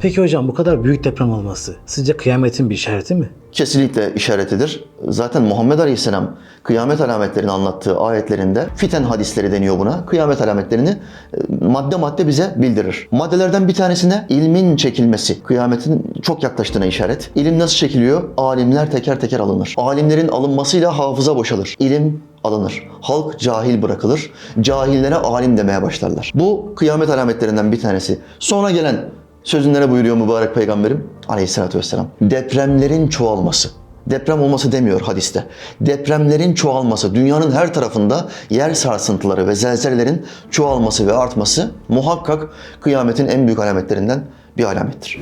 Peki hocam bu kadar büyük deprem olması sizce kıyametin bir işareti mi? kesinlikle işaretidir. Zaten Muhammed Aleyhisselam kıyamet alametlerini anlattığı ayetlerinde fiten hadisleri deniyor buna. Kıyamet alametlerini e, madde madde bize bildirir. Maddelerden bir tanesine ilmin çekilmesi. Kıyametin çok yaklaştığına işaret. İlim nasıl çekiliyor? Alimler teker teker alınır. Alimlerin alınmasıyla hafıza boşalır. İlim alınır. Halk cahil bırakılır. Cahillere alim demeye başlarlar. Bu kıyamet alametlerinden bir tanesi. Sonra gelen Sözünde ne buyuruyor mübarek peygamberim aleyhissalatü vesselam? Depremlerin çoğalması. Deprem olması demiyor hadiste. Depremlerin çoğalması, dünyanın her tarafında yer sarsıntıları ve zelzelelerin çoğalması ve artması muhakkak kıyametin en büyük alametlerinden bir alamettir.